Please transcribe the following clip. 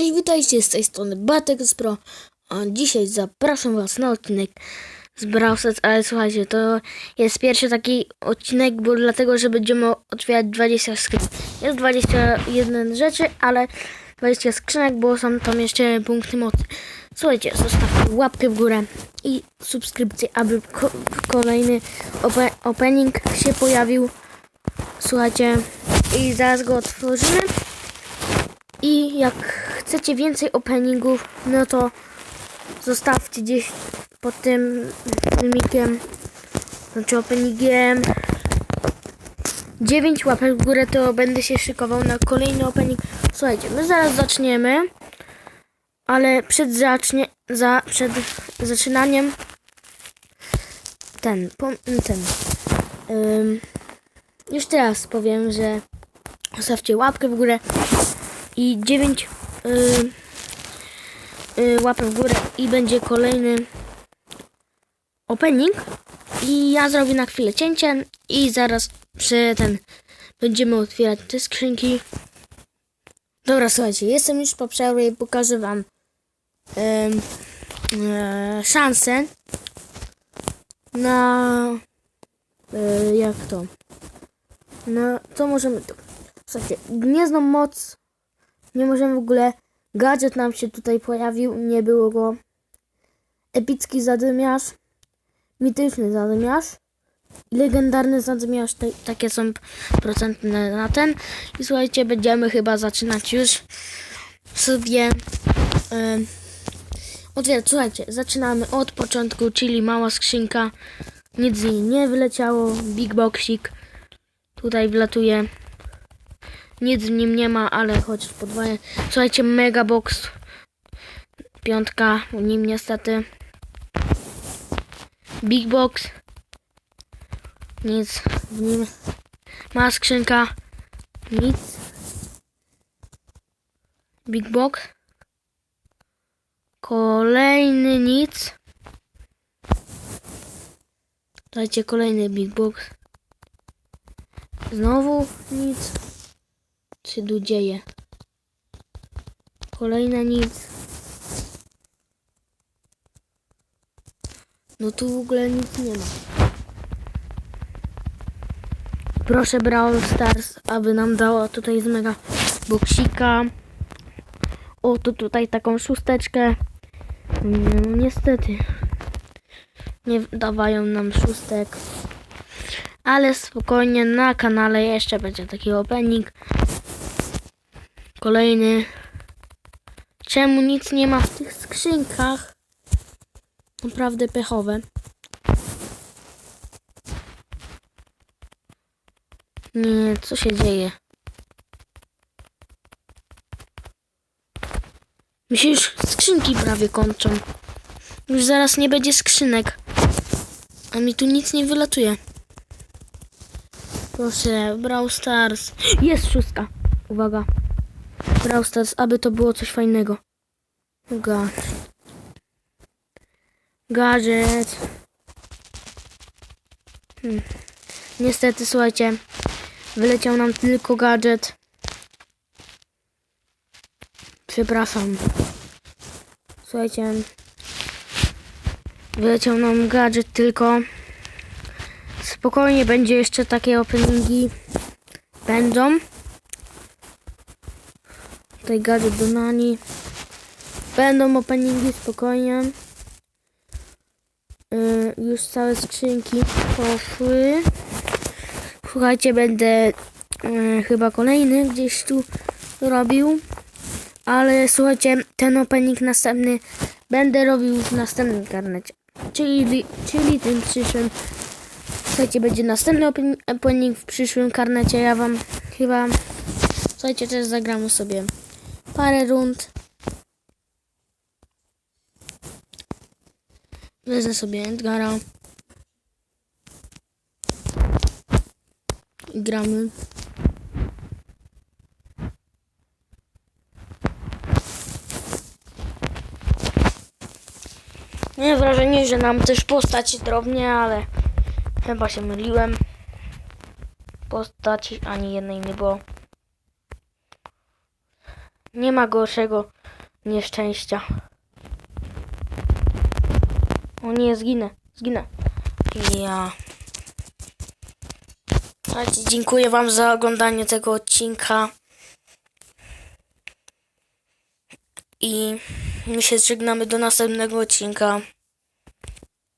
Cześć, witajcie z tej strony Batek z Pro. A dzisiaj zapraszam was na odcinek z Browsers, ale słuchajcie, to jest pierwszy taki odcinek, bo dlatego, że będziemy otwierać 20 skrzynek. Jest 21 rzeczy, ale 20 skrzynek, bo są tam jeszcze punkty mocy. Słuchajcie, zostawcie łapkę w górę i subskrypcję, aby ko kolejny ope opening się pojawił. Słuchajcie, i zaraz go otworzymy. I jak chcecie więcej openingów, no to zostawcie gdzieś pod tym filmikiem, znaczy openingiem 9 łapek w górę, to będę się szykował na kolejny opening. Słuchajcie, my zaraz zaczniemy, ale przed, zacznie, za, przed zaczynaniem ten, ten, ym, już teraz powiem, że zostawcie łapkę w górę i 9 y, y, łapek w górę i będzie kolejny opening. I ja zrobię na chwilę cięcie i zaraz przy ten będziemy otwierać te skrzynki. Dobra słuchajcie jestem już po przerwie i pokażę wam e, szansę na e, jak to? No to możemy to słuchajcie gniezną moc nie możemy w ogóle. Gadżet nam się tutaj pojawił, nie było go. Epicki zadymiarz, mityczny zadymiarz legendarny zadymiarz. Te, takie są procenty na ten. I słuchajcie, będziemy chyba zaczynać już sobie yy, otwierać. Słuchajcie, zaczynamy od początku, czyli mała skrzynka. Nic z niej nie wyleciało. Big boxik. Tutaj wlatuje nic w nim nie ma, ale choć podwoje. Słuchajcie, mega box. Piątka w nim niestety. Big box. Nic w nim. Ma skrzynka. Nic. Big box. Kolejny nic. Dajcie kolejny big box. Znowu nic się tu dzieje? Kolejne nic. No tu w ogóle nic nie ma. Proszę Brawl Stars, aby nam dała tutaj z mega boksika. O, tu tutaj taką szósteczkę. No, niestety. Nie dawają nam szóstek. Ale spokojnie, na kanale jeszcze będzie taki opening. Kolejny. Czemu nic nie ma w tych skrzynkach? Naprawdę pechowe. Nie, co się dzieje? Mi się już skrzynki prawie kończą. Już zaraz nie będzie skrzynek. A mi tu nic nie wylatuje. Proszę, Brawl Stars. Jest szóstka. Uwaga. Brawl Stars, aby to było coś fajnego. Gadżet. Gadżet. Hmm. Niestety, słuchajcie, wyleciał nam tylko gadżet. Przepraszam. Słuchajcie, wyleciał nam gadżet tylko. Spokojnie, będzie jeszcze takie openingi. Będą tutaj gadżet do nani. Będą openingi spokojnie. Yy, już całe skrzynki poszły. Słuchajcie, będę yy, chyba kolejny gdzieś tu robił. Ale słuchajcie, ten opening następny będę robił w następnym karnecie. Czyli, czyli tym przyszłym. Słuchajcie, będzie następny opening w przyszłym karnecie. Ja wam chyba. Słuchajcie, też zagramy sobie parę rund. Wezmę sobie Edgara. Gramy. Miałem wrażenie, że nam też postać drobnie, ale chyba się myliłem. Postać ani jednej nie było. Nie ma gorszego nieszczęścia. O nie, zginę, zginę. Ja. Słuchajcie, dziękuję Wam za oglądanie tego odcinka. I my się żegnamy do następnego odcinka.